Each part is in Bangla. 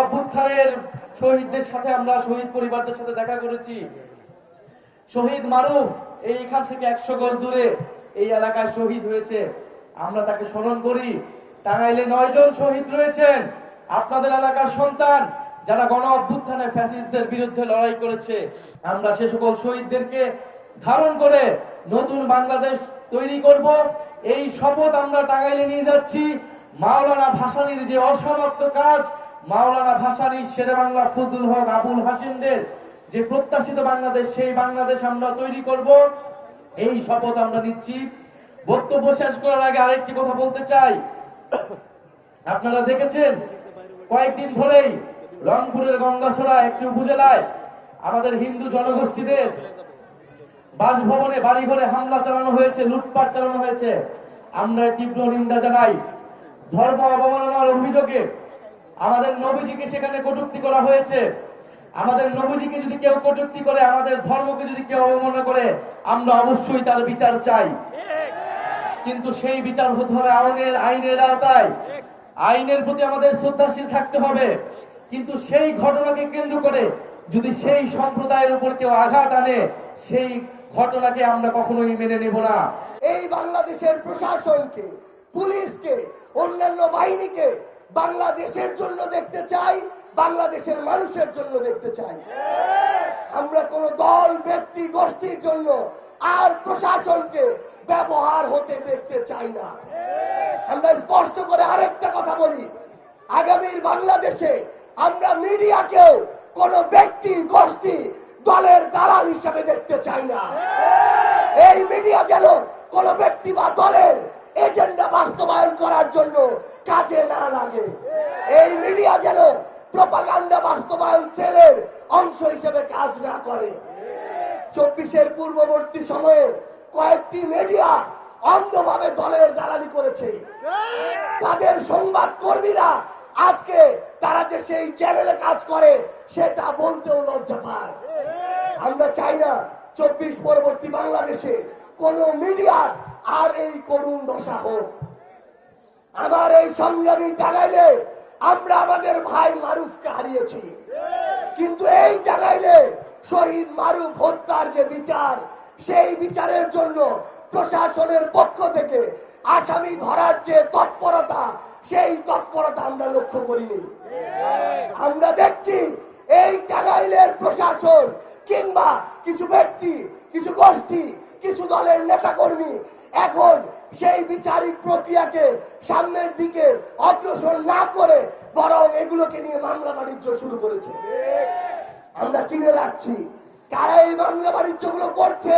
অভ্যুত্থানের শহীদদের সাথে আমরা, শহীদ পরিবারদের সাথে দেখা করেছি। শহীদ মারুফ এইখান থেকে একশো গজ দূরে এই এলাকায় শহীদ হয়েছে। আমরা তাকে স্মরণ করি, টাঙ্গাইলে নয় জন শহীদ রয়েছেন। আপনাদের এলাকার সন্তান যারা গণ অভ্যুত্থানে ফ্যাসিস্টদের বিরুদ্ধে লড়াই করেছে। আমরা সে সকল শহীদদেরকে ধারণ করে নতুন বাংলাদেশ তৈরি করব। এই শপথ আমরা টাঙ্গাইলে নিয়ে যাচ্ছি। মাওলানা ভাসানীর যে অসমাপ্ত কাজ মাওলানা ভাসানী, শেরে বাংলা ফজলুল হক, আবুল হাসিমদের যে প্রত্যাশিত বাংলাদেশ, সেই বাংলাদেশ আমরা তৈরি করব। এই শপথ আমরা নিচ্ছি। বক্তব্য শেষ করার আগে আরেকটি কথা বলতে চাই। আপনারা দেখেছেন, কয়েকদিন ধরেই রংপুরের গঙ্গাছড়া একটি উপজেলায় আমাদের হিন্দু জনগোষ্ঠীদের বাসভবনে বাড়িঘরে হামলা চালানো হয়েছে, লুটপাট চালানো হয়েছে। আমরা তীব্র নিন্দা জানাই। ধর্ম অবমাননার অভিযোগে আমাদের নবীজিকে সেখানে কটুক্তি করা হয়েছে। আমাদের নবীজিকে যদি কেউ কটূক্তি করে, আমাদের ধর্মকে যদি কেউ অবমাননা করে, আমরা অবশ্যই তার বিচার চাই। কিন্তু সেই বিচার হতে হবে আইনের আইনের আওতায়। আইনের প্রতি আমাদের শ্রদ্ধাশীল থাকতে হবে। কিন্তু সেই ঘটনাকে কেন্দ্র করে যদি সেই সম্প্রদায়ের উপর কেউ আঘাত আনে, সেই ঘটনাকে আমরা কখনোই মেনে নেব না। এই বাংলাদেশের প্রশাসনকে, পুলিশকে, অন্যান্য বাহিনীকে বাংলাদেশের জন্য দেখতে চাই, বাংলাদেশের মানুষের জন্য দেখতে চাই। আমরা কোন দল, ব্যক্তি, গোষ্ঠীর জন্য আর প্রশাসনকে ব্যবহার হতে দেখতে চাই না। আমরা স্পষ্ট করে আরেকটা কথা বলি। আগামীর বাংলাদেশে আমরা মিডিয়াকেও কোন ব্যক্তি, গোষ্ঠী, দলের দালাল হিসাবে দেখতে চাই না। এই মিডিয়া যেন কোন ব্যক্তি বা দলের এজেন্ডা বাস্তবায়ন করার জন্য কাজে না লাগে। এই মিডিয়া যেন প্রপাগান্ডা বাস্তবায়ন সেলের অংশ হিসেবে কাজ না করে। চব্বিশের পূর্ববর্তী সময়ে কয়েকটি মিডিয়া অন্ধভাবে দলের দালালি করেছে। তাদের সংবাদ কর্মীরা আজকে তারা যে সেই চ্যানেলে কাজ করে, সেটা বলতেও লজ্জা পায়। আমরা চাই না চব্বিশ পরবর্তী বাংলাদেশে কোন মিডিয়ার আর এই করুণ দশা হোক। আমার এই সংগ্রামী টাঙ্গাইলে আমরা আমাদের ভাই মারুফকে হারিয়েছি। কিন্তু এই টাঙ্গাইলে শহীদ মারুফ হত্যার যে বিচার, সেই বিচারের জন্য প্রশাসনের পক্ষ থেকে আসামি ধরার যে তৎপরতা, সেই তৎপরতা আমরা লক্ষ্য করিনি। আমরা দেখছি এই টাঙ্গাইলের প্রশাসন কিংবা কিছু ব্যক্তি, কিছু গোষ্ঠী কিছু দলের নেতাকর্মী এখন সেই বিচারিক প্রক্রিয়াকে সামনের দিকে অগ্রসর না করে বরং এগুলোকে নিয়ে মামলা বাণিজ্য শুরু করেছে। আমরা চিনে রাখছি কারা এই মামলা বাণিজ্যগুলো করছে।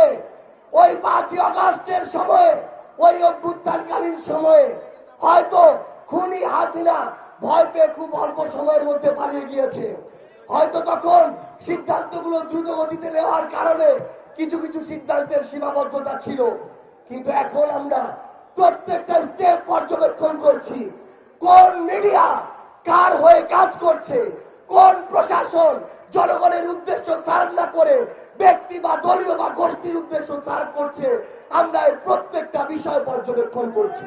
ওই পাঁচই আগস্টের সময়ে, ওই অভ্যুত্থানকালীন সময়ে হয়তো খুনি হাসিনা ভয় পেয়ে খুব অল্প সময়ের মধ্যে পালিয়ে গিয়েছে। হয়তো তখন সিদ্ধান্তগুলো দ্রুত গতিতে নেওয়ার কারণে কিছু কিছু সিদ্ধান্তের সীমাবদ্ধতা ছিল। কিন্তু এখন আমরা প্রত্যেকটা স্টেপ পর্যবেক্ষণ করছি। কোন মিডিয়া কার হয়ে কাজ করছে? কোন প্রশাসন জনগণের উদ্দেশ্য সার্ভ না করে ব্যক্তি বা দলীয় বা গোষ্ঠীর উদ্দেশ্য সার্ভ করছে? আমরা এর প্রত্যেকটা বিষয় পর্যবেক্ষণ করছি।